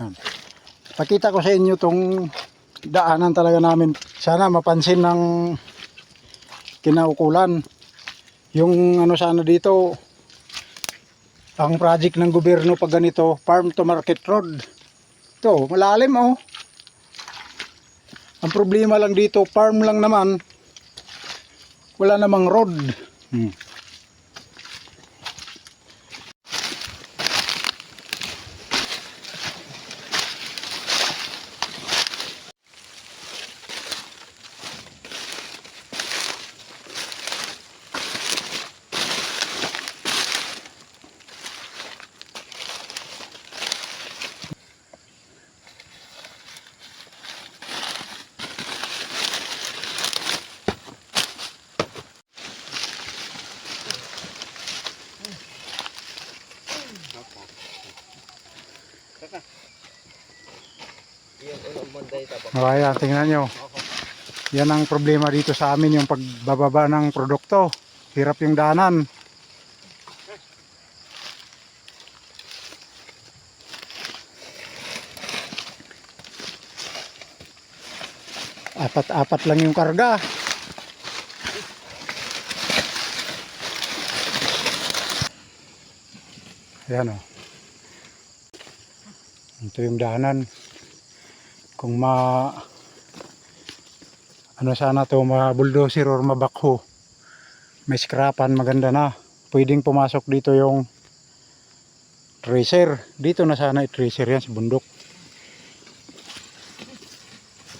Yan. Pakita ko sa inyo tong daanan talaga namin. Sana mapansin ng kinaukulan. Yung ano sana dito, ang project ng gobyerno pag ganito, farm to market road. Ito, malalim oh. Ang problema lang dito, farm lang naman. Wala namang road. Hmm. Okay, tingnan nyo. Yan ang problema dito sa amin, yung pagbababa ng produkto. Hirap yung daanan. Apat-apat lang yung karga. Ayan o. Ito yung daanan kung ma ano sana to ma bulldozer or mabakho. May scrapan maganda na. Pwedeng pumasok dito yung tracer. Dito na sana i-tracer yan sa bundok.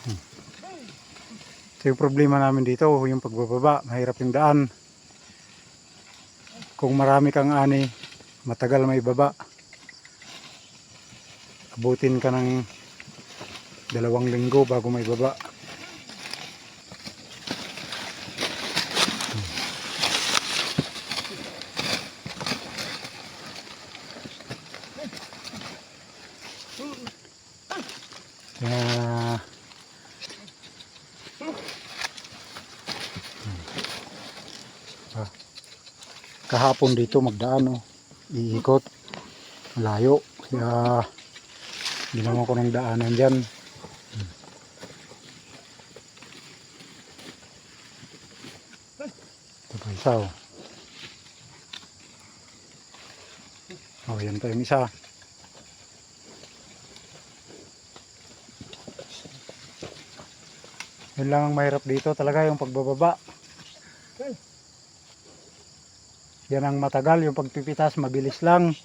Hmm. ito yung problema namin dito yung pagbababa. Mahirap yung daan. Kung marami kang ani matagal may baba. Abutin ka ng dalawang linggo bago may baba. Kaya Ah. kahapon dito magdaan oh. iikot malayo kaya ginawa ko ng daanan dyan Ito pa isa oh. Oh, yan pa yung isa. Yun lang ang mahirap dito talaga yung pagbababa. Yan ang matagal, yung pagpipitas mabilis lang.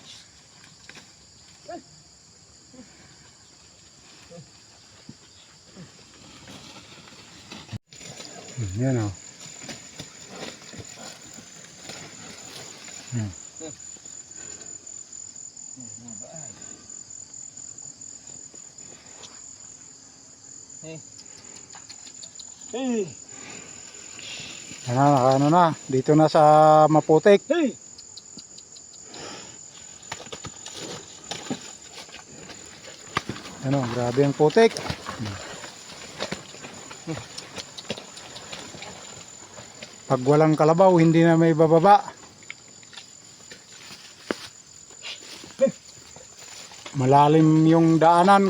Hmm, Yan oh. Hmm. Hey, na, naka ano na. Dito na sa Maputik. hey. Ano, grabe ang putik. Pag walang kalabaw, hindi na may bababa. Malalim yung daanan.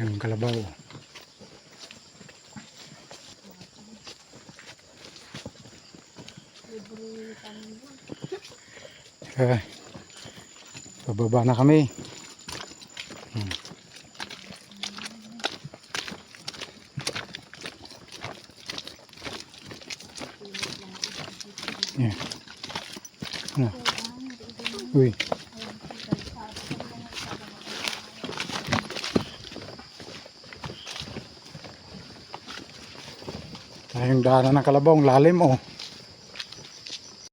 Yung kalabaw. Okay. Pababa na kami. Hmm. Yeah. Ano? Uy. Tayong daanan ng kalabaw, lalim oh.